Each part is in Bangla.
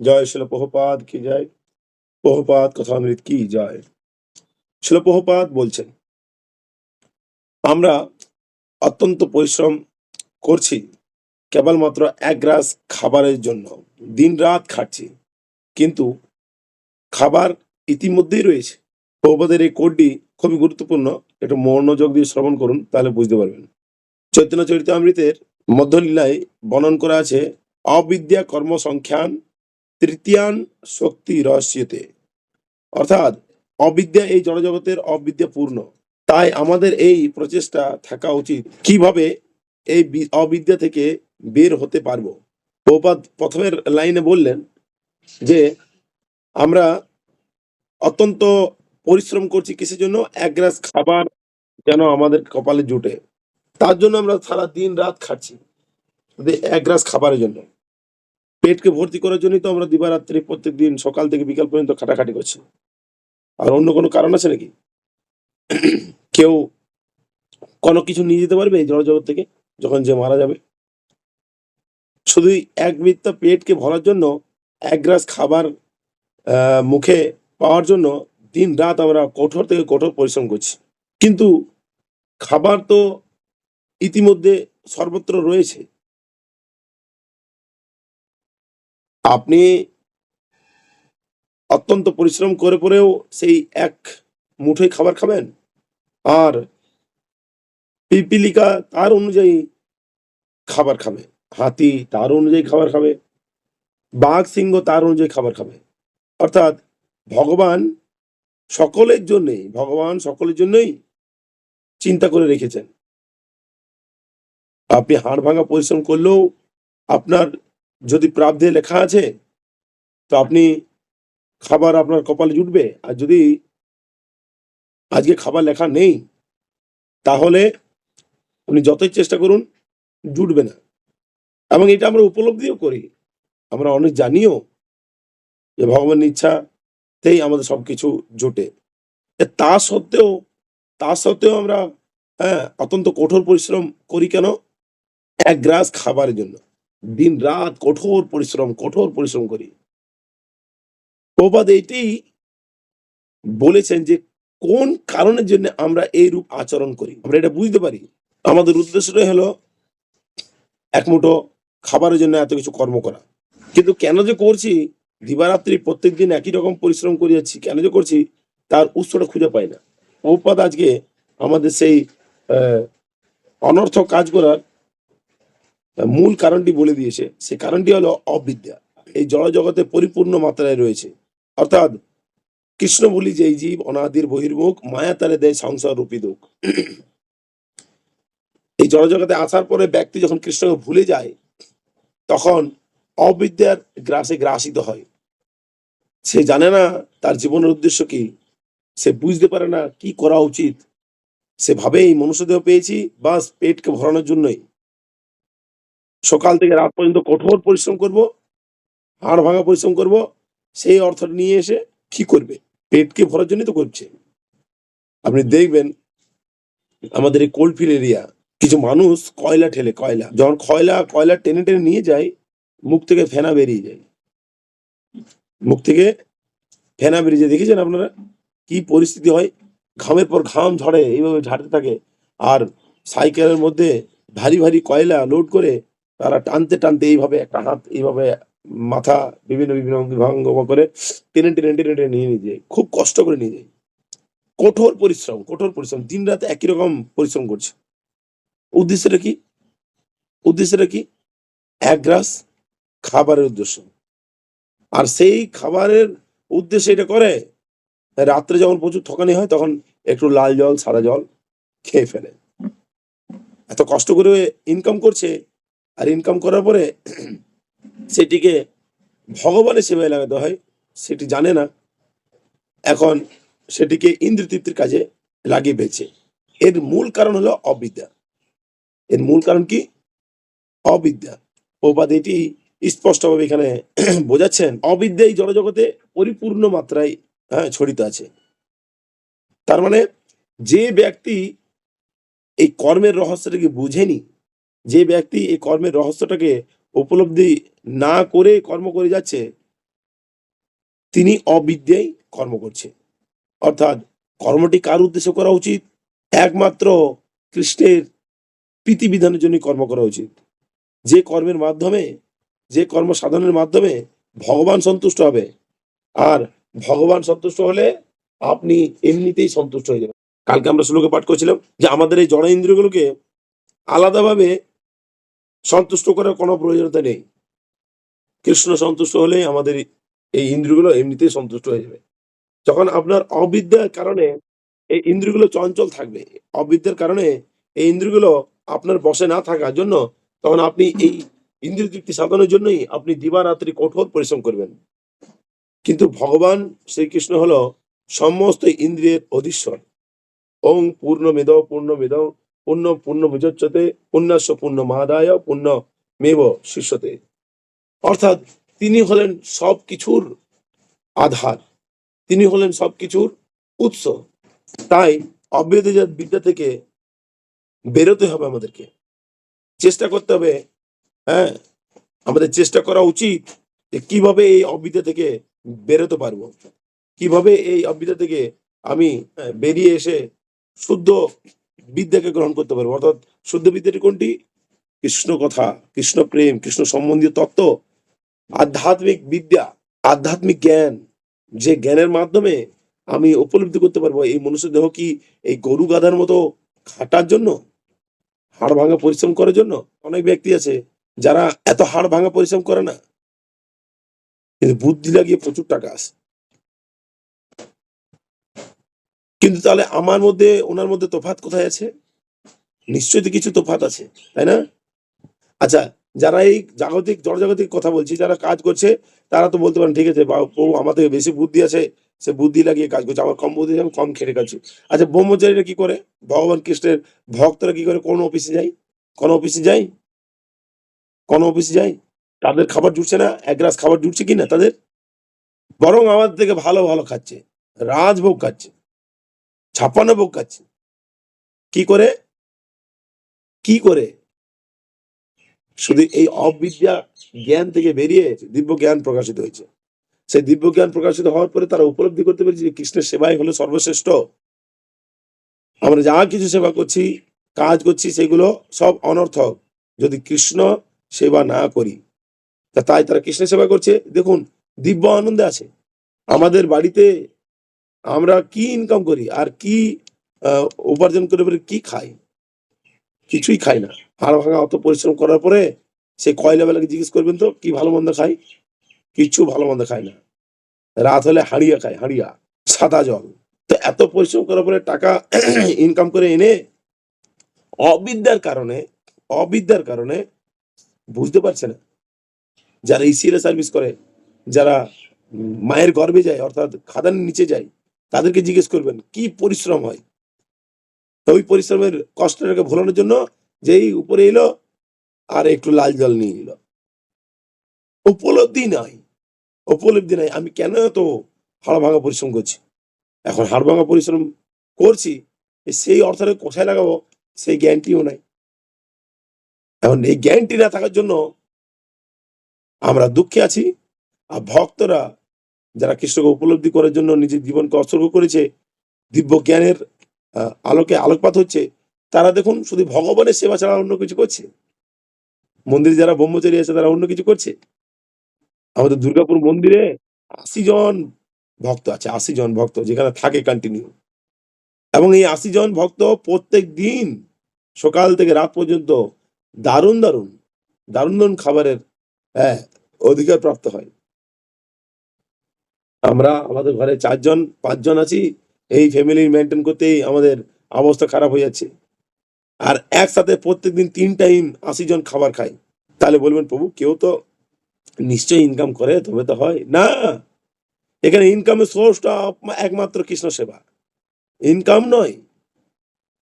জয় শিল কি জয় প্রভুপাদ কথামৃত কি জয় শিল বলছেন আমরা অত্যন্ত পরিশ্রম করছি কেবলমাত্র এক গ্রাস খাবারের জন্য দিন রাত খাচ্ছি কিন্তু খাবার ইতিমধ্যেই রয়েছে। প্রভুপাদের এই কোডটি খুবই গুরুত্বপূর্ণ। একটু মনোযোগ দিয়ে শ্রবণ করুন, তাহলে বুঝতে পারবেন। চৈতন্য চরিতামৃতের মধ্যলীলায় বর্ণন করা আছে, অবিদ্যা কর্মসংখ্যান তৃতীয়ান শক্তি রহস্যতে। অর্থাৎ অবিদ্যা এই জড়জগতের অবিদ্যা পূর্ণ তাই আমাদের এই প্রচেষ্টা থাকা উচিত। কীভাবে এই অবিদ্যা থেকে বের হতে পারব? প্রপাত প্রথমের লাইনে বললেন যে, আমরা অত্যন্ত পরিশ্রম করছি কিসের জন্য? এক গ্রাস খাবার যেন আমাদের কপালে জুটে। তার জন্য আমরা সারা দিন রাত খাচ্ছি। এক গ্রাস খাবারের জন্য। পেটকে ভর্তি করার জন্যই তো আমরা দিবারাত্রি প্রত্যেক দিন সকাল থেকে বিকাল পর্যন্ত খাটাখাটি করছি। আর অন্য কোনো কারণ আছে নাকি? কেউ কোনো কিছু নিয়ে যেতে পারবে এই জড়জগৎ থেকে যখন যে মারা যাবে? শুধু এক বিত্তা পেটকে ভরার জন্য, এক গ্রাস খাবার মুখে পাওয়ার জন্য দিন রাত আমরা কঠোর থেকে কঠোর পরিশ্রম করছি। কিন্তু খাবার তো ইতিমধ্যে সর্বত্র রয়েছে। আপনি অত্যন্ত পরিশ্রম করে পরেও সেই এক মুঠোই খাবার খাবেন? আর পিপিলিকা তার অনুযায়ী খাবার খাবে। হাতি তার অনুযায়ী খাবার খাবে। বাঘ সিংহ তার অনুযায়ী খাবার খাবে। অর্থাৎ ভগবান সকলের জন্যই, ভগবান সকলের জন্যই চিন্তা করে রেখেছেন। আপনি হাড় ভাঙা পরিশ্রম করলেও আপনার যদি প্রাব্ধে লেখা আছে, তো আপনি খাবার আপনার কপালে জুটবে। আর যদি আজকে খাবার লেখা নেই, তাহলে আপনি যতই চেষ্টা করুন, জুটবে না। এবং এটা আমরা উপলব্ধিও করি। আমরা অনেক জানিও যে ভগবানের ইচ্ছাতেই আমাদের সবকিছু জোটে। এ তা সত্ত্বেও তা সত্ত্বেও আমরা হ্যাঁ অত্যন্ত কঠোর পরিশ্রম করি কেন? এক গ্রাস খাবারের জন্য। দিন রাত কঠোর পরিশ্রম কঠোর পরিশ্রম করি। প্রপাদ এইটাই বলেছেন যে কোন কারণের জন্য আমরা এই রূপ আচরণ করি? আমরা এটা বুঝতে পারি। আমাদের উদ্দেশ্যটাই হলো এক মুঠো খাবারের জন্য এত কিছু কর্ম করা। কিন্তু কেন যে করছি দিবারাত্রি প্রত্যেক দিন একই রকম পরিশ্রম করে যাচ্ছি কেন যে করছি তার উৎসটা খুঁজে পাই না। প্রপাদ আজকে আমাদের সেই আহ, অনর্থক কাজ করার মূল কারণটি বলে দিয়েছে, সে কারণটি হলো অবিদ্যা। এই জড় জগতে পরিপূর্ণ মাত্রায় রয়েছে। অর্থাৎ কৃষ্ণ বলি যে জীব অনাদির বহির্মুখ, মায়া তারে দেয়, সংসার রূপী দুঃখ। এই জড় জগতে আসার পরে ব্যক্তি যখন কৃষ্ণকে ভুলে যায়, তখন অবিদ্যার গ্রাসে গ্রাসিত হয়। সে জানে না তার জীবনের উদ্দেশ্য কি। সে বুঝতে পারে না কি করা উচিত। সে ভাবে এই মনুষ্যদেহ পেয়েছি, বাস পেটকে ভরানোর জন্যই। সকাল থেকে রাত পর্যন্ত কঠোর পরিশ্রম করব, হাড় ভাঙা পরিশ্রম করব, সেই অর্থ নিয়ে এসে কি করবে? পেটকে ভরার জন্যই তো করছে। আপনি দেখবেন আমাদের এই কোল্ডফিল এরিয়া, কিছু মানুষ কয়লা ঠেলে, কয়লা। যখন কয়লা কয়লা টেনে টেনে নিয়ে যায়, মুখ থেকে ফেনা বেরিয়ে যায়। মুখ থেকে ফেনা বেরিয়ে যায়। দেখেছেন আপনারা কি পরিস্থিতি হয়? ঘামের পর ঘাম ঝরে, এইভাবে ঝাড়তে থাকে। আর সাইকেলের মধ্যে ভারী ভারী কয়লা লোড করে তারা টানতে টানতে এইভাবে একটা হাত, এইভাবে মাথা বিভিন্ন বিভিন্ন অঙ্গ করে টেনে টেনে টেনে টেনে নিয়ে নিয়ে যায়। খুব কষ্ট করে নিয়ে যায়। কঠোর পরিশ্রম কঠোর পরিশ্রম। দিন রাত একই রকম পরিশ্রম করছে। উদ্দেশ্যটা কি? উদ্দেশ্যটা কি? এক গ্রাস খাবারের উদ্দেশ্য। আর সেই খাবারের উদ্দেশ্যে এটা করে, রাত্রে যখন প্রচুর ঠকানি হয়, তখন একটু লাল জল, সাদা জল খেয়ে ফেলে। এত কষ্ট করে ইনকাম করছে আর ইনকাম করার পরে সেটিকে ভগবানের সেবায় লাগাতে হয়, সেটি জানে না, এখন সেটিকে ইন্দ্র তৃপ্তির কাজে লাগিয়ে পেয়েছে এর মূল কারণ হলো অবিদ্যা। এর মূল কারণ কি? অবিদ্যা। প্রপাত এটি স্পষ্টভাবে এখানে বোঝাচ্ছেন অবিদ্যা এই জড়জগতে পরিপূর্ণ মাত্রায় হ্যাঁ ছড়িত আছে। তার মানে যে ব্যক্তি এই কর্মের রহস্যটাকে বুঝেনি যে ব্যক্তি এই কর্মের রহস্যটাকে উপলব্ধি না করে কর্ম করে যাচ্ছে, তিনি অবিদ্যায় কর্ম করছে। অর্থাৎ কর্মটি কার উদ্দেশ্য করা উচিত? একমাত্র কৃষ্ণের প্রীতিবিধানের জন্য কর্ম করা উচিত। যে কর্মের মাধ্যমে, যে কর্ম সাধনের মাধ্যমে ভগবান সন্তুষ্ট হবে। আর ভগবান সন্তুষ্ট হলে আপনি এমনিতেই সন্তুষ্ট হয়ে যাবেন। কালকে আমরা শ্লোকে পাঠ করেছিলাম যে আমাদের এই জড় ইন্দ্রিয়গুলোকে আলাদাভাবে সন্তুষ্ট করার কোনো প্রয়োজনীয়তা নেই। কৃষ্ণ সন্তুষ্ট হলেই আমাদের এই ইন্দ্রগুলো এমনিতেই সন্তুষ্ট হয়ে যাবে। যখন আপনার অবিদ্যার কারণে এই ইন্দ্রগুলো চঞ্চল থাকবে, অবিদ্যার কারণে এই ইন্দ্রগুলো আপনার বসে না থাকার জন্য তখন আপনি এই ইন্দ্র তৃপ্তি সাধনের জন্যই আপনি দিবারাত্রি কঠোর পরিশ্রম করবেন। কিন্তু ভগবান শ্রীকৃষ্ণ হলো সমস্ত ইন্দ্রিয়ের অধীশ্বর। ওং পূর্ণ মেদ পূর্ণ মেদ পূর্ণ পূর্ণ মুজচ্ছতে পুণ্যাস্য পূর্ণ মাদায় পূর্ণ মেব শিষ্যতে অর্থাৎ তিনি হলেন সব কিছুর আধার তিনি হলেন সব কিছুর উৎস তাই অভ্যেদজাত বিদ্যা থেকে বেরোতে হবে আমাদেরকে চেষ্টা করতে হবে হ্যাঁ আমাদের চেষ্টা করা উচিত যে কীভাবে এই অবিদ্যা থেকে বেরোতে পারব কীভাবে এই অবিদ্যা থেকে আমি বেরিয়ে এসে শুদ্ধ বিদ্যাকে গ্রহণ করতে পারব। অর্থাৎ শুদ্ধ বিদ্যাটি কোনটি? কৃষ্ণ কথা, কৃষ্ণ প্রেম, কৃষ্ণ সম্বন্ধীয় তত্ত্ব। আধ্যাত্মিক বিদ্যা, আধ্যাত্মিক জ্ঞান, যে জ্ঞানের মাধ্যমে আমি উপলব্ধি করতে পারব এই মনুষ্য দেহ কি এই গরু গাধার মতো খাটার জন্য? হাড় ভাঙা পরিশ্রম করার জন্য? অনেক ব্যক্তি আছে যারা এত হাড় ভাঙা পরিশ্রম করে না। কিন্তু বুদ্ধি লাগিয়ে প্রচুর টাকা আসে কিন্তু তাহলে আমার মধ্যে, ওনার মধ্যে তফাৎ কোথায় আছে? নিশ্চয়ই তো কিছু তফাৎ আছে, তাই না? আচ্ছা যারা এই জাগতিক জড়জাগতিক কথা বলছি, যারা কাজ করছে, তারা তো বলতে পারেন, ঠিক আছে প্রভু আমার থেকে বেশি বুদ্ধি আছে, সে বুদ্ধি লাগিয়ে কাজ করছে, আমার কম বুদ্ধি আমি কম খেটে কাজ আচ্ছা ব্রহ্মচারীরা কি করে? ভগবান কৃষ্ণের ভক্তরা কি করে? কোন অফিসে যায়? কোন অফিসে যাই কোন অফিসে যাই তাদের খাবার জুটছে না? এক গ্লাস খাবার জুটছে কি না তাদের? বরং আমার থেকে ভালো ভালো খাচ্ছে, রাজভোগ খাচ্ছে। ভোগ খাচ্ছে কি করে? কি করে? শুধু এই অবিদ্যা জ্ঞান থেকে বেরিয়ে দিব্য জ্ঞান প্রকাশিত হয়েছে। সেই দিব্য জ্ঞান প্রকাশিত হওয়ার পরে তারা উপলব্ধি করতে পেরেছে যে কৃষ্ণের সেবাই হলো সর্বশ্রেষ্ঠ। আমরা যা কিছু সেবা করছি, কাজ করছি, সেগুলো সব অনর্থক। যদি কৃষ্ণ সেবা না করি, তা তাই তারা কৃষ্ণ সেবা করছে। দেখুন, দিব্য আনন্দে আছে। আমাদের বাড়িতে আমরা কি ইনকাম করি? আর কি উপার্জন করে পরে কি খাই? কিছুই খাই না। হাড় ভাঙা অত পরিশ্রম করার পরে সে কয়লা বেলাকে জিজ্ঞেস করবেন তো, কি ভালো মন্দ খাই? কিচ্ছু ভালো মন্দ খায় না। রাত হলে হাড়িয়া খায় হাড়িয়া, সাদা জল। তো এত পরিশ্রম করার পরে টাকা ইনকাম করে এনে অবিদ্যার কারণে অবিদ্যার কারণে বুঝতে পারছে না। যারা ইসিএল সার্ভিস করে, যারা মায়ের গর্ভে যায়, অর্থাৎ খাদানের নিচে যায় তাদেরকে জিজ্ঞেস করবেন, কি পরিশ্রম হয়? ওই পরিশ্রমের কষ্টটাকে ভোলানোর জন্য যেই উপরে এলো আর একটু লাল জল নিয়ে এলো উপলব্ধি নাই। উপলব্ধি নাই, আমি কেন এত হাড় ভাঙা পরিশ্রম করছি? এখন হাড় ভাঙা পরিশ্রম করছি সেই অর্থটা কোথায় লাগাবো? সেই জ্ঞানটিও নাই। এখন এই জ্ঞানটি না থাকার জন্য আমরা দুঃখে আছি, আর ভক্তরা যারা কৃষ্ণকে উপলব্ধি করার জন্য নিজের জীবনকে উৎসর্গ করেছে দিব্য জ্ঞানের আলোকে আলোকপাত হচ্ছে, তারা দেখুন শুধু ভগবানের সেবা ছাড়া অন্য কিছু করছে। মন্দিরে যারা ব্রহ্মচারী আছে তারা অন্য কিছু করছে। আমাদের দুর্গাপুর মন্দিরে আশি জন ভক্ত আছে, আশি জন ভক্ত, যেখানে থাকে কন্টিনিউ এবং এই আশি জন ভক্ত প্রত্যেক দিন সকাল থেকে রাত পর্যন্ত দারুণ দারুণ দারুণ দারুণ খাবারের হ্যাঁ অধিকার প্রাপ্ত হয়। আমরা আমাদের ঘরে চারজন, পাঁচজন আছি, এই ফ্যামিলি মেনটেন করতেই আমাদের অবস্থা খারাপ হয়ে যাচ্ছে। আর একসাথে প্রত্যেকদিন তিন টাইম আশি জন খাবার খাই। তাহলে বলবেন, প্রভু, কেউ তো নিশ্চয়ই ইনকাম করে, তবে তো হয়। না! এখানে ইনকামের সোর্সটা একমাত্র কৃষ্ণ সেবা। ইনকাম নয়,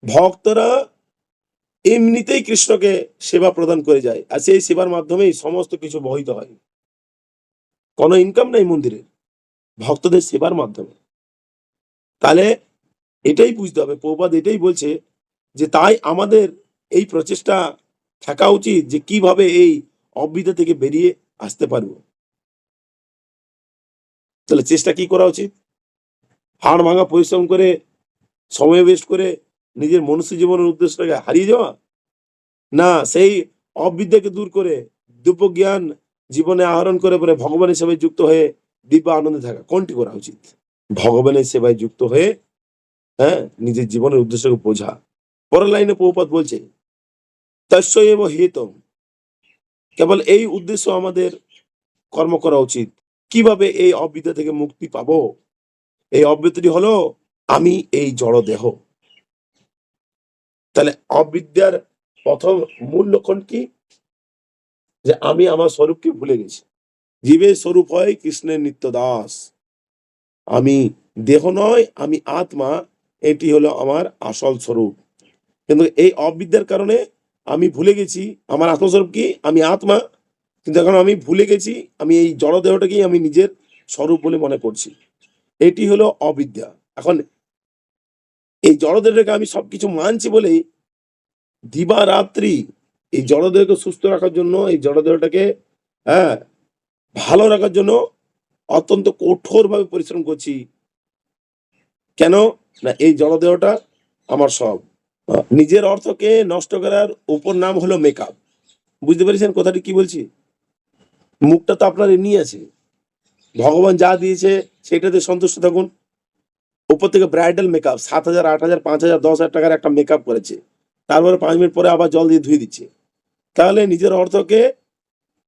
ভক্তরা এমনিতেই কৃষ্ণকে সেবা প্রদান করে যায়, আর সেই সেবার মাধ্যমেই সমস্ত কিছু বহিত হয়। কোনো ইনকাম নাই মন্দিরে ভক্তদের সেবার মাধ্যমে। তাহলে এটাই বুঝতে হবে প্রবাদ এটাই বলছে যে তাই আমাদের এই প্রচেষ্টা থাকা উচিত যে কীভাবে এই অবিদ্যা থেকে বেরিয়ে আসতে পারব। তাহলে চেষ্টা কি করা উচিত? হাড় ভাঙা পরিশ্রম করে, সময় ওয়েস্ট করে নিজের মনুষ্য জীবনের উদ্দেশ্যটাকে হারিয়ে যাওয়া? না, সেই অবিদ্যাকে দূর করে দিব্য জ্ঞান জীবনে আহরণ করে পরে ভগবান সেবায় যুক্ত হয়ে দিব্য আনন্দে থাকা, কোনটি করা উচিত? ভগবানের সেবায় যুক্ত হয়ে হ্যাঁ নিজের জীবনের উদ্দেশ্যকে বোঝা। পরের লাইনে পৌপাত বলছে, তস্যব হেতম। কেবল এই উদ্দেশ্য আমাদের কর্ম করা উচিত। কীভাবে এই অবিদ্যা থেকে মুক্তি পাবো? এই অবিদ্যাটি হলো, আমি এই জড় দেহ। তাহলে অবিদ্যার প্রথম মূল লক্ষণ কি যে আমি আমার স্বরূপকে ভুলে গেছি। জীবের স্বরূপ হয় কৃষ্ণের নিত্য দাস আমি দেহ নয়, আমি আত্মা, এটি হলো আমার আসল স্বরূপ। কিন্তু এই অবিদ্যার কারণে আমি ভুলে গেছি, আমার আত্মস্বরূপ কি? আমি আত্মা, কিন্তু এখন আমি ভুলে গেছি, আমি এই জড় দেহটাকেই আমি নিজের স্বরূপ বলে মনে করছি। এটি হলো অবিদ্যা। এখন এই জড়দেহটাকে আমি সবকিছু মানছি বলেই দিবা রাত্রি এই জড়দেহকে সুস্থ রাখার জন্য এই জড়দেহটাকে হ্যাঁ ভালো রাখার জন্য অত্যন্ত কঠোরভাবে পরিশ্রম করছি। কেন? না, এই জড়দেহটা আমার সব। নিজের অর্থকে নষ্ট করার উপর নাম হলো মেকআপ বুঝতে পেরেছেন কথাটি কি বলছি? মুখটা তো আপনার এমনি আছে। ভগবান যা দিয়েছে সেটাতে সন্তুষ্ট থাকুন। উপর থেকে ব্রাইডাল মেকআপ সাত হাজার, আট হাজার, পাঁচ হাজার, দশ হাজার টাকার একটা মেকআপ করেছে। তারপরে পাঁচ মিনিট পরে আবার জল দিয়ে ধুয়ে দিচ্ছে। তাহলে নিজের অর্থকে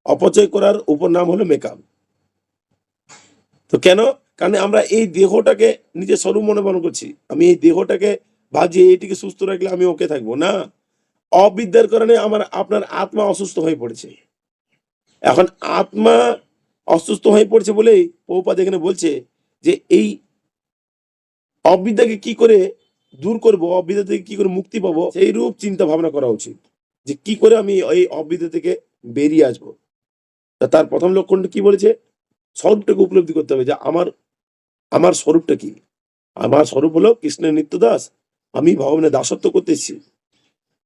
অপচয় করার উপর নাম হলো মেকআপ তো কেন? কারণ আমরা এই দেহটাকে নিজের স্বরূপ মনে মনে করছি। আমি এই দেহটাকে ভাবছি এইটিকে সুস্থ রাখলে আমি ওকে থাকব। না অবিদ্যার কারণে আমার আপনার আত্মা অসুস্থ হয়ে পড়েছে। এখন আত্মা অসুস্থ হয়ে পড়ছে বলেই পৌপাদ এখানে বলছে যে এই অবিদ্যাকে কি করে দূর করব অবিদ্যা থেকে কি করে মুক্তি পাবো সেই রূপ চিন্তা ভাবনা করা উচিত। যে কি করে আমি এই অবিদ্যা থেকে বেরিয়ে আসব। তার প্রথম লক্ষণটা কি বলেছে? স্বরূপটাকে উপলব্ধি করতে হবে যে আমার আমার স্বরূপটা কি? আমার স্বরূপ হলো কৃষ্ণের নিত্য দাস আমি ভগবানের দাসত্ব করতে এসেছি।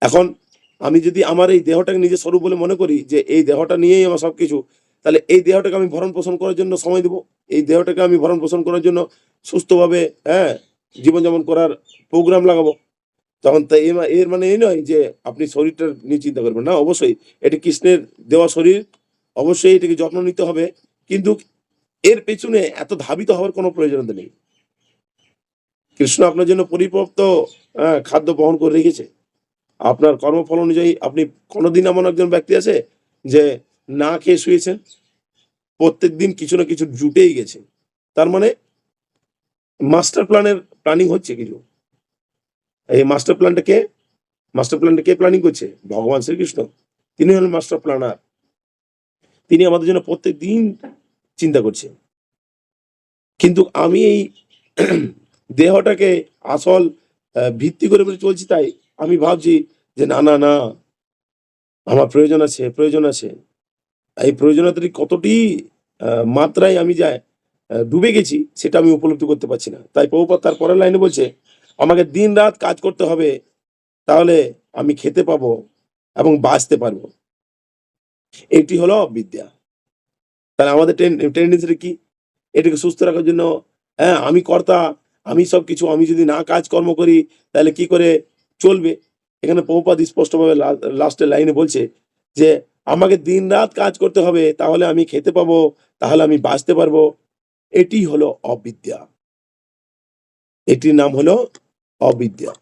এখন আমি যদি আমার এই দেহটাকে নিজের স্বরূপ বলে মনে করি যে এই দেহটা নিয়েই আমার সব কিছু তাহলে এই দেহটাকে আমি ভরণ পোষণ করার জন্য সময় দেবো। এই দেহটাকে আমি ভরণ পোষণ করার জন্য সুস্থভাবে হ্যাঁ জীবনযাপন করার প্রোগ্রাম লাগাবো। তখন তা মা- এর মানে এই নয় যে আপনি শরীরটা নিয়ে চিন্তা করবেন না। অবশ্যই এটি কৃষ্ণের দেওয়া শরীর অবশ্যই এটাকে যত্ন নিতে হবে। কিন্তু এর পেছনে এত ধাবিত হওয়ার কোনো প্রয়োজনীয়তা নেই। কৃষ্ণ আপনার জন্য আহ, খাদ্য বহন করে রেখেছে। আপনার কর্মফল অনুযায়ী আপনি কোনোদিন এমন একজন ব্যক্তি আছে যে না খেয়ে শুয়েছেন প্রত্যেক দিন কিছু না কিছু জুটেই গেছে। তার মানে মাস্টার প্ল্যানের প্ল্যানিং হচ্ছে কিছু। এই মাস্টার প্ল্যানটা কে? মাস্টার প্ল্যানটা কে প্ল্যানিং করছে? ভগবান শ্রীকৃষ্ণ। তিনি হলেন মাস্টার প্ল্যানার। তিনি আমাদের জন্য প্রত্যেক দিন চিন্তা করছে কিন্তু আমি এই দেহটাকে আসল ভিত্তি করে বলে চলছি তাই আমি ভাবছি যে না না না আমার প্রয়োজন আছে প্রয়োজন আছে। এই প্রয়োজনীয়তাটি কতটি মাত্রায় আমি আহ, ডুবে গেছি সেটা আমি উপলব্ধি করতে পারছি না। তাই প্রভুপাত তার পরের লাইনে বলছে আমাকে দিন রাত কাজ করতে হবে তাহলে আমি খেতে পাবো এবং বাঁচতে পারব। এটি হলো অবিদ্যা তাহলে আমাদের টেন্ডেন্সি কি? এটাকে সুস্থ রাখার জন্য হ্যাঁ আমি কর্তা, আমি সব কিছু আমি যদি না কাজকর্ম করি, তাহলে কি করে চলবে? এখানে প্রভুপাত স্পষ্টভাবে লাস্টের লাইনে বলছে যে, আমাকে দিন রাত কাজ করতে হবে, তাহলে আমি খেতে পাবো, তাহলে আমি বাঁচতে পারব। এটি হলো অবিদ্যা। এটির নাম হলো অবিদ্যা।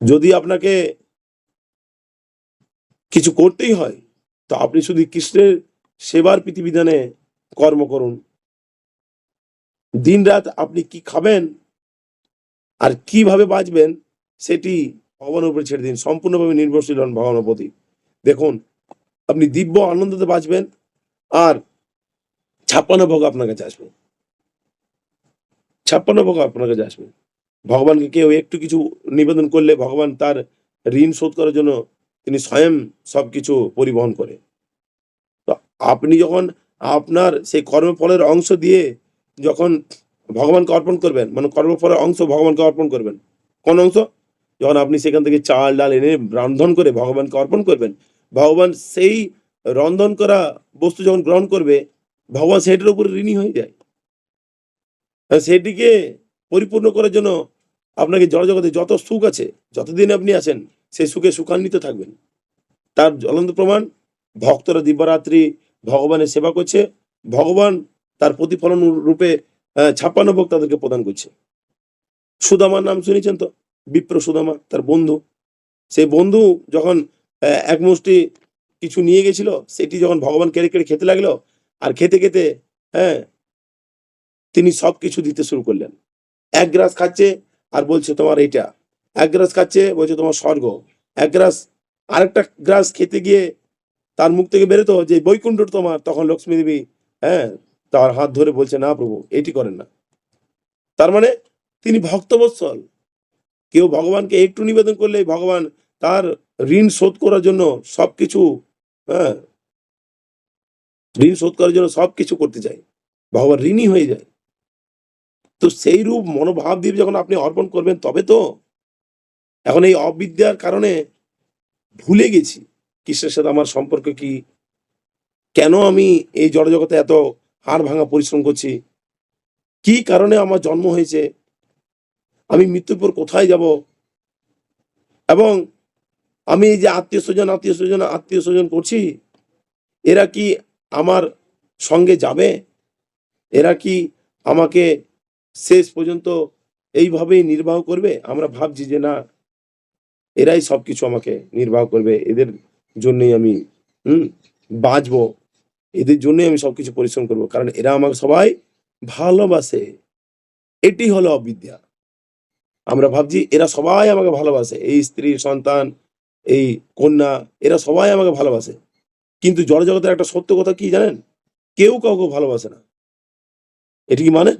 যদি আপনাকে কিছু করতেই হয়। তো আপনি শুধু কৃষ্ণের সেবার বিধানে কর্ম করুন। দিন রাত আপনি কি খাবেন আর কীভাবে বাঁচবেন সেটি ভগবানের উপরে ছেড়ে দিন। সম্পূর্ণভাবে নির্ভরশীল হন ভগবানের প্রতি দেখুন, আপনি দিব্য আনন্দতে বাঁচবেন আর ছাপ্পান্ন ভোগ আপনার কাছে আসবে। ছাপ্পান্ন ভোগ আপনার কাছে আসবে। ভগবানকে কেউ একটু কিছু নিবেদন করলে ভগবান তার ঋণ শোধ করার জন্য তিনি স্বয়ং সব কিছু পরিবহন করে। তো আপনি যখন আপনার সেই কর্মফলের অংশ দিয়ে যখন ভগবানকে অর্পণ করবেন মানে কর্মফলের অংশ ভগবানকে অর্পণ করবেন, কোন অংশ? যখন আপনি সেখান থেকে চাল, ডাল এনে রন্ধন করে ভগবানকে অর্পণ করবেন, ভগবান সেই রন্ধন করা বস্তু যখন গ্রহণ করবে, ভগবান সেটির উপরে ঋণী হয়ে যায়। সেটিকে পরিপূর্ণ করার জন্য আপনাকে জড়জগতে যত সুখ আছে, যতদিন আপনি আছেন সেই সুখে সুখান্বিত থাকবেন। তার জ্বলন্ত প্রমাণ, ভক্তরা দিব্যরাত্রি ভগবানের সেবা করছে, ভগবান তার প্রতিফলন রূপে ছাপ্পান্ন ভোগ তাদেরকে প্রদান করছে। সুদামার নাম শুনেছেন তো? বিপ্র সুদামা, তার বন্ধু। সেই বন্ধু যখন এক মুষ্টি কিছু নিয়ে গেছিল, সেটি যখন ভগবান কেড়ে কেড়ে খেতে লাগল, আর খেতে খেতে হ্যাঁ তিনি সব কিছু দিতে শুরু করলেন। এক গ্রাস খাচ্ছে আর বলছে, তোমার এইটা এক গ্রাস খাচ্ছে, বলছে তোমার স্বর্গ। এক গ্রাস, আরেকটা গ্রাস খেতে গিয়ে তার মুখ থেকে বেরোতো যে বৈকুণ্ঠ তোমার, তখন লক্ষ্মী দেবী হ্যাঁ তার হাত ধরে বলছে, না প্রভু, এটি করেন না। তার মানে তিনি ভক্তবৎসল। কেউ ভগবানকে একটু নিবেদন করলে ভগবান তার ঋণ শোধ করার জন্য সবকিছু হ্যাঁ ঋণ শোধ করার জন্য সবকিছু করতে চায়। ভগবান ঋণী হয়ে যায়। তো সেই রূপ মনোভাব দিয়ে যখন আপনি অর্পণ করবেন, তবে তো এখন এই অবিদ্যার কারণে ভুলে গেছি কৃষ্ণের সাথে আমার সম্পর্ক কি? কেন আমি এই জড়জগতে এত হাড় ভাঙা পরিশ্রম করছি? কি কারণে আমার জন্ম হয়েছে? আমি মৃত্যুর পর কোথায় যাব? এবং আমি এই যে আত্মীয় স্বজন আত্মীয় স্বজন আত্মীয় স্বজন করছি, এরা কি আমার সঙ্গে যাবে? এরা কি আমাকে শেষ পর্যন্ত এইভাবেই নির্বাহ করবে? আমরা ভাবছি যে না এরাই সবকিছু আমাকে নির্বাহ করবে। এদের জন্যই আমি, হুম, বাঁচবো। এদের জন্যই আমি সবকিছু পরিশ্রম করব। কারণ এরা আমাকে সবাই ভালোবাসে। এটি হলো অবিদ্যা। আমরা ভাবছি, এরা সবাই আমাকে ভালোবাসে। এই স্ত্রী, সন্তান, এই কন্যা, এরা সবাই আমাকে ভালোবাসে। কিন্তু জড়জগতের একটা সত্য কথা কি জানেন? কেউ কাউকে ভালোবাসে না। এটি কি মানে?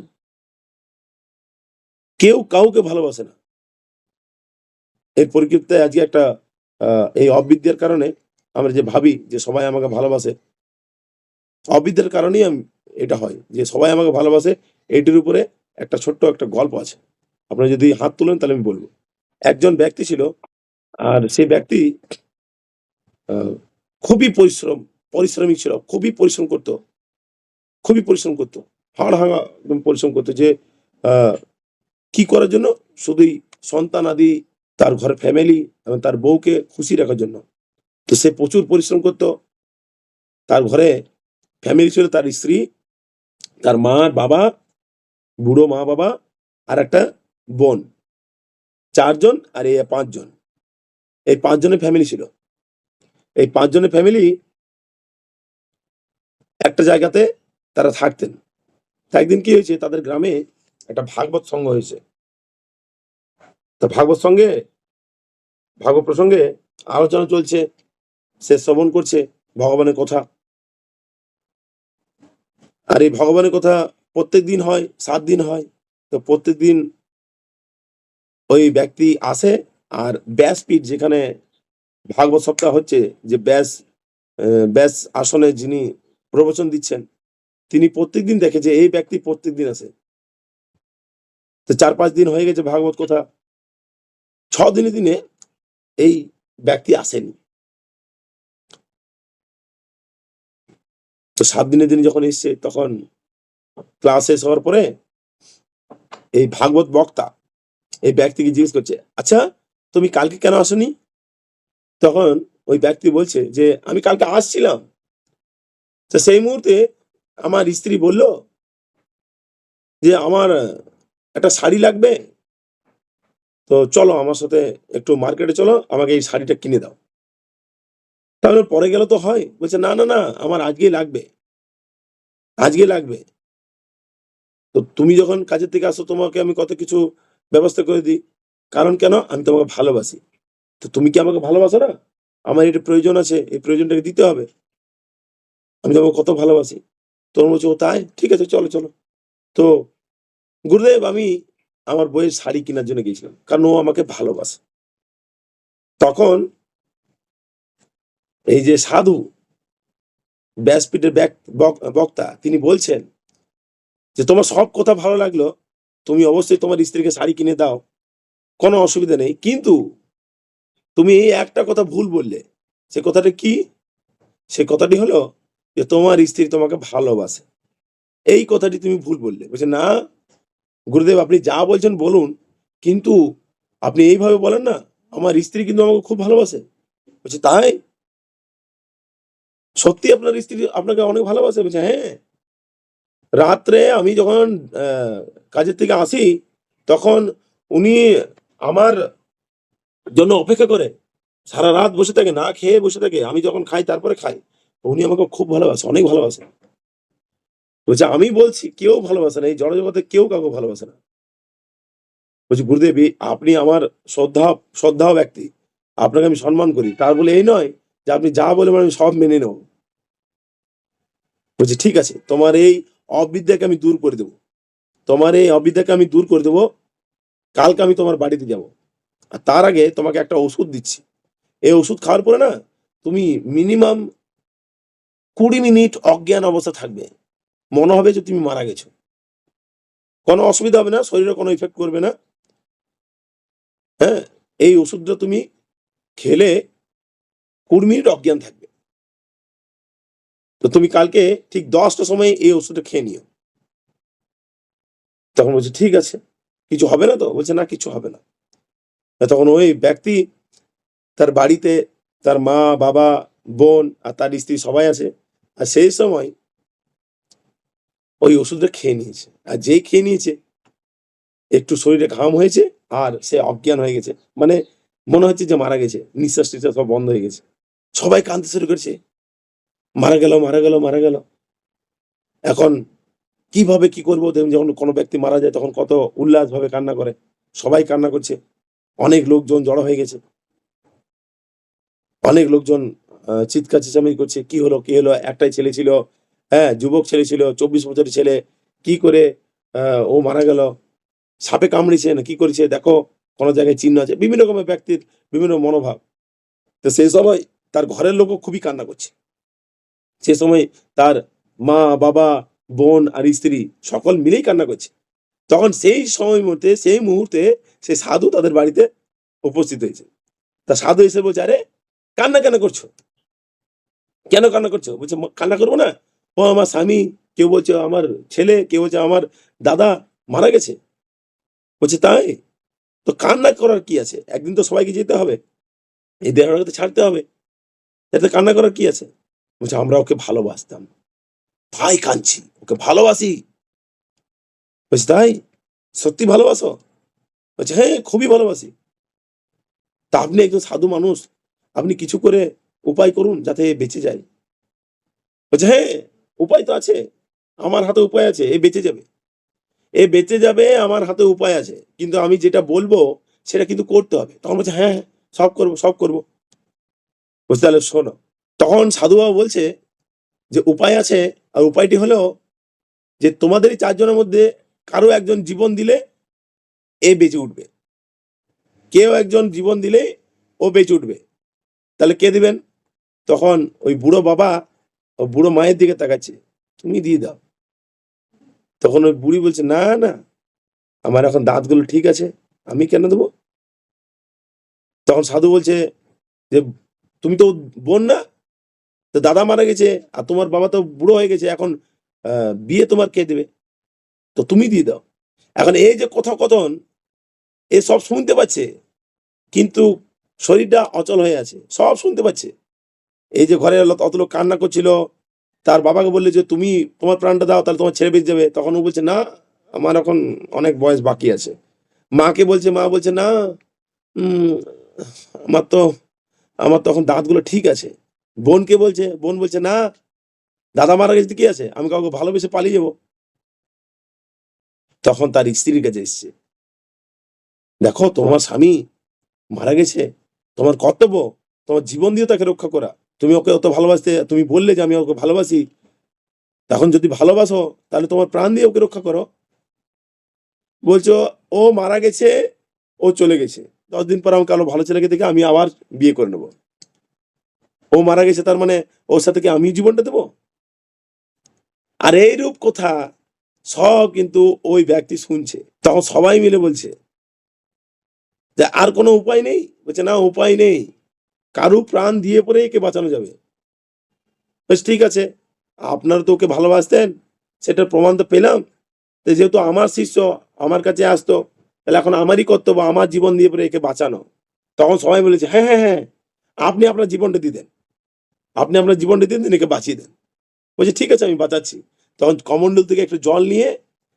কেউ কাউকে ভালোবাসে না। এর পরিপ্রেক্ষিতে আজকে একটা এই অবিদ্যার কারণে আমরা যে ভাবি যে সবাই আমাকে ভালোবাসে, অবিদ্যার কারণেই আমি, এটা হয় যে সবাই আমাকে ভালোবাসে, এটির উপরে একটা ছোট্ট একটা গল্প আছে। আপনারা যদি হাত তুলেন তাহলে আমি বলব। একজন ব্যক্তি ছিল, আর সেই ব্যক্তি খুবই পরিশ্রম পরিশ্রমিক ছিল, খুবই পরিশ্রম করতো, খুবই পরিশ্রম করতো, হাড় হাঙা পরিশ্রম করতো যে কি করার জন্য? শুধুই সন্তান আদি তার ঘরের ফ্যামিলি এবং তার বউকে খুশি রাখার জন্য। তো সে প্রচুর পরিশ্রম করতো। তার ঘরে ফ্যামিলি ছিল তার স্ত্রী, তার মা, বাবা, বুড়ো মা, বাবা আর একটা বোন। চারজন আর এই পাঁচজন। এই পাঁচজনের ফ্যামিলি ছিল। এই পাঁচজনের ফ্যামিলি একটা জায়গাতে তারা থাকতেন। একদিন কি হয়েছে? তাদের গ্রামে একটা ভাগবত সঙ্গ হয়েছে। তো ভাগবত সঙ্গে ভাগবত প্রসঙ্গে আলোচনা চলছে, সে শ্রবণ করছে ভগবানের কথা। আর এই ভগবানের কথা প্রত্যেক দিন হয়, সাত দিন হয়, তো প্রত্যেক দিন ওই ব্যক্তি আসে আর ব্যাসপীঠ যেখানে ভাগবত সপ্তাহ হচ্ছে, যে ব্যাস ব্যাস আসনে যিনি প্রবচন দিচ্ছেন, তিনি প্রত্যেকদিন দেখে যে এই ব্যক্তি প্রত্যেক দিন আসে। তো চার পাঁচ দিন হয়ে গেছে ভাগবত কথা। ছ দিনে দিনে এই ব্যক্তি আসেনি। তো সাত দিনে দিনে যখন এসছে, তখন ক্লাস শেষ হওয়ার পরে এই ভাগবত বক্তা এই ব্যক্তিকে জিজ্ঞেস করছে আচ্ছা তুমি কালকে কেন আসনি? তখন ওই ব্যক্তি বলছে যে, আমি কালকে আসছিলাম। তো সেই মুহূর্তে আমার স্ত্রী বলল যে, আমার একটা শাড়ি লাগবে? তো চলো আমার সাথে একটু মার্কেটে চলো, আমাকে এই শাড়িটা কিনে দাও। তাহলে পরে গেলে তো হয়। বলছে, না না না, আমার আজকে লাগবে। আজকে লাগবে। তো তুমি যখন কাজের থেকে আসো, তোমাকে আমি কত কিছু ব্যবস্থা করে দিই। কারণ কেন? আমি তোমাকে ভালোবাসি। তো তুমি কি আমাকে ভালোবাসো না? আমার এটা প্রয়োজন আছে, এই প্রয়োজনটাকে দিতে হবে। আমি তোমাকে কত ভালোবাসি। তোর বলছে তাই? ঠিক আছে, চলো চলো। তো গুরুদেব, আমি আমার বইয়ের শাড়ি কেনার জন্য গেছিলাম কারণ ও আমাকে ভালোবাসে। তখন এই যে সাধু, ব্যাসপীঠের বক্তা, তিনি বলছেন যে, তোমার সব কথা ভালো লাগল, তুমি অবশ্যই তোমার স্ত্রীকে শাড়ি কিনে দাও, কোনো অসুবিধা নেই, কিন্তু তুমি এই একটা কথা ভুল বললে। সে কথাটা কি? সে কথাটি হলো যে, তোমার স্ত্রী তোমাকে ভালোবাসে। এই কথাটি তুমি ভুল বললে। বলছে, না গুরুদেব, আপনি যা বলছেন বলুন, কিন্তু আপনি এইভাবে বলেন না, আমার স্ত্রী কিন্তু আমাকে খুব ভালোবাসে। বলছে, তাই? সত্যি আপনার স্ত্রী আপনাকে অনেক ভালোবাসে? বলছে হ্যাঁ। রাত্রে আমি যখন কাজের থেকে আসি, তখন উনি আমার জন্য অপেক্ষা করে, সারা রাত বসে থাকে, না খেয়ে বসে থাকে, আমি যখন খাই তারপরে খাই। উনি আমাকে খুব ভালোবাসে, অনেক ভালোবাসে। বলছে আমি বলছি, কেউ ভালোবাসে না, এই জড়জগতে কেউ কাউকে ভালোবাসে না। বলছি, গুরুদেব আপনি আমার শ্রদ্ধা শ্রদ্ধা ব্যক্তি। আপনাকে আমি সম্মান করি। তার বলে এই নয় যে আপনি যা বলবেন আমি সব মেনে নেব। বলছি, ঠিক আছে, তোমার এই অবিদ্যাকে আমি দূর করে দেবো। তোমার এই অবিদ্যাকে আমি দূর করে দেবো। কালকে আমি তোমার বাড়িতে যাব। আর তার আগে তোমাকে একটা ওষুধ দিচ্ছি। এই ওষুধ খাওয়ার পরে না, তুমি মিনিমাম কুড়ি মিনিট অজ্ঞান অবস্থা থাকবে। মনে হবে যে তুমি মারা গেছো। কোনো অসুবিধা হবে না, শরীরে কোনো ইফেক্ট করবে না। হ্যাঁ এই ওষুধটা তুমি খেলে কুড়ি মিনিট অজ্ঞান থাকবে। তো তুমি কালকে ঠিক দশটার সময় এই ওষুধটা খেয়ে নিও। তখন বলছে, ঠিক আছে। কিছু হবে না তো? বলছে, না, কিছু হবে না। তখন ওই ব্যক্তি তার বাড়িতে তার মা, বাবা, বোন আর তার স্ত্রী সবাই আছে। আর সেই সময় ওই ওষুধটা খেয়ে নিয়েছে। আর যেই খেয়ে নিয়েছে, একটু শরীরে ঘাম হয়েছে আর সে অজ্ঞান হয়ে গেছে। মানে মনে হচ্ছে যে মারা গেছে। নিঃশ্বাস টিশ্বাস সব বন্ধ হয়ে গেছে। সবাই কাঁদতে শুরু করেছে। মারা গেল মারা গেল মারা গেল। এখন কীভাবে কি করব? দেখুন, যখন কোনো ব্যক্তি মারা যায়, তখন কত উল্লাস ভাবে কান্না করে। সবাই কান্না করছে। অনেক লোকজন জড়ো হয়ে গেছে। অনেক লোকজন চিৎকার চেঁচামেচি করছে। কি হলো কি হলো? একটাই ছেলে ছিল। হ্যাঁ যুবক ছেলে ছিল, চব্বিশ বছরের ছেলে, কি করে ও মারা গেল? সাপে কামড়েছে না কি করেছে? দেখো, কোনো জায়গায় চিহ্ন আছে। বিভিন্ন রকমের ব্যক্তির বিভিন্ন মনোভাব। তো সেই সময় তার ঘরের লোকও খুবই কান্না করছে। সে সময় তার মা, বাবা, বোন আর স্ত্রী সকল মিলেই কান্না করছে। তখন সেই সময় মধ্যে সেই মুহূর্তে সেই সাধু তাদের বাড়িতে উপস্থিত হয়েছে। তা সাধু এসে বলছে, আরে, কান্না কেন করছ? কেন কান্না করছ? বলছে কান্না করব না? ও আমার স্বামী, কেউ বলছে আমার ছেলে, কেউ বলছে আমার দাদা মারা গেছে। বলছে, তাই? তো কান্না করার কি আছে? একদিন তো সবাইকে যেতে হবে। এই দেহটাকে তো ছাড়তে হবে। এতে কান্না করার কি আছে? বলছে, আমরা ওকে ভালোবাসতাম। তাই কাঁদছি, ওকে ভালোবাসি। বলছে, তাই? সত্যি ভালোবাসো? বলছে হ্যাঁ খুবই ভালোবাসি। তা আপনি একজন সাধু মানুষ, আপনি কিছু করে উপায় করুন যাতে বেঁচে যায় বলছে হ্যাঁ উপায় তো আছে। আমার হাতে উপায় আছে, এ বেঁচে যাবে। এ বেঁচে যাবে, আমার হাতে উপায় আছে। কিন্তু আমি যেটা বলব, সেটা কিন্তু করতে হবে। তখন বলছে হ্যাঁ হ্যাঁ সব করব সব করব। বুঝতে তাহলে শোনো। তখন সাধু বাবা বলছে যে, উপায় আছে, আর উপায়টি হলো যে তোমাদের চারজনের মধ্যে কারও একজন জীবন দিলে এ বেঁচে উঠবে। কেউ একজন জীবন দিলে ও বেঁচে উঠবে। তাহলে কে দিবেন? তখন ওই বুড়ো বাবা ও বুড়ো মায়ের দিকে তাকাচ্ছে। তুমি দিয়ে দাও। তখন ওই বুড়ি বলছে, না না, আমার এখন দাঁতগুলো ঠিক আছে, আমি কেন দেবো? তখন সাধু বলছে যে, তুমি তো বোন না, তো দাদা মারা গেছে, আর তোমার বাবা তো বুড়ো হয়ে গেছে, এখন বিয়ে তোমার কে দেবে? তো তুমি দিয়ে দাও। এখন এই যে কথোপকথন এ সব শুনতে পাচ্ছে, কিন্তু শরীরটা অচল হয়ে আছে, সব শুনতে পাচ্ছে। এই যে ঘরে অত লোক কান্না করছিল, তার বাবাকে বললে যে, তুমি তোমার প্রাণটা দাও, তাহলে তোমার ছেড়ে বেঁচে যাবে। তখন ও বলছে, না, আমার এখন অনেক বয়স বাকি আছে। মাকে বলছে, মা বলছে, না আমার তো, আমার তখন দাঁতগুলো ঠিক আছে। বোনকে বলছে, বোন বলছে, না, দাদা মারা গেছে কি আছে? আমি কাউকে ভালোবেসে পালিয়ে যাব। তখন তার স্ত্রীর কাছে এসছে। দেখো, তোমার স্বামী মারা গেছে, তোমার কর্তব্য, তোমার জীবন দিয়ে তাকে রক্ষা করা। তুমি ওকে অত ভালোবাসতে, তুমি বললে যে আমি ওকে ভালোবাসি, তখন যদি ভালোবাসো, তাহলে তোমার প্রাণ দিয়ে ওকে রক্ষা করো। বলছো, ও মারা গেছে, ও চলে গেছে। দশ দিন পর আমাকে আরও ভালো ছেলেকে দেখে আমি আবার বিয়ে করে নেব। ও মারা গেছে, তার মানে ওর সাথে কি আমি জীবনটা দেবো? আর এইরূপ কথা সব কিন্তু ওই ব্যক্তি শুনছে। তখন সবাই মিলে বলছে যে আর কোনো উপায় নেই? বলছে, না, উপায় নেই। কারু প্রাণ দিয়ে পরে একে বাঁচানো যাবে। বেশ, ঠিক আছে। আপনারা তো ওকে ভালোবাসতেন, সেটার প্রমাণ তো পেলাম। তো যেহেতু আমার শিষ্য আমার কাছে আসতো, তাহলে এখন আমারই কর্তব্য আমার জীবন দিয়ে পরে একে বাঁচানো। তখন সবাই বলেছে হ্যাঁ হ্যাঁ হ্যাঁ আপনি আপনার জীবনটা দিয়ে দেন। আপনি আপনার জীবনটা দিয়ে দেন, একে বাঁচিয়ে দেন। বলছে, ঠিক আছে, আমি বাঁচাচ্ছি। তখন কমন্ডল থেকে একটু জল নিয়ে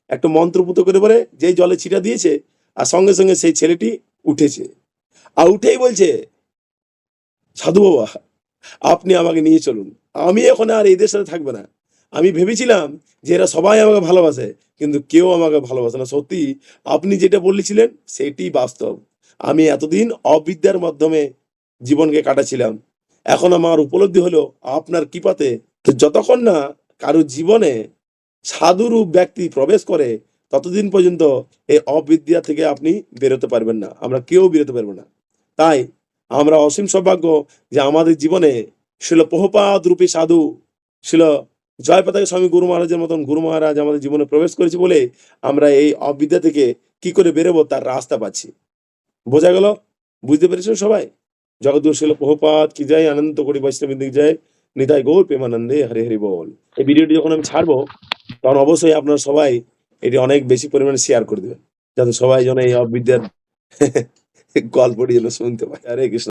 একটা মন্ত্রপুত করে পরে যেই জলে ছিটা দিয়েছে, আর সঙ্গে সঙ্গে সেই ছেলেটি উঠেছে। আর উঠেই বলছে সাধু বাবা, আপনি আমাকে নিয়ে চলুন। আমি এখন আর এদের সাথে থাকবে না। আমি ভেবেছিলাম যে এরা সবাই আমাকে ভালোবাসে, কিন্তু কেউ আমাকে ভালোবাসে না। সত্যি, আপনি যেটা বলেছিলেন সেটি বাস্তব। আমি এতদিন অবিদ্যার মাধ্যমে জীবনকে কাটাছিলাম এখন আমার উপলব্ধি হলো, আপনার কৃপাতে তো যতক্ষণ না কারও জীবনে সাধুরূপ ব্যক্তি প্রবেশ করে, ততদিন পর্যন্ত এই অবিদ্যা থেকে আপনি বেরোতে পারবেন না। আমরা কেউ বেরোতে পারব না। তাই আমরা অসীম সৌভাগ্য যে আমাদের জীবনে ছিল প্রহপাত রূপী সাধু ছিল জয়পতাকা স্বামী গুরু মহারাজের মতন গুরু মহারাজ আমাদের জীবনে প্রবেশ করেছে বলে আমরা এই অবিদ্যা থেকে কি করে বেরোবো তার রাস্তা পাচ্ছি। বোঝা গেল? বুঝতে পেরেছেন সবাই? জগদুর ছিল প্রহপাত কি যায় আনন্দ করি দিক যায় নিতাই গৌর প্রেমানন্দে হরে হরি বল। এই ভিডিওটি যখন আমি ছাড়বো, তখন অবশ্যই আপনারা সবাই এটি অনেক বেশি পরিমাণে শেয়ার করে দেবেন, যাতে সবাই যেন এই অবিদ্যার गल्पडी सुन्थ्यो अरे कृष्ण।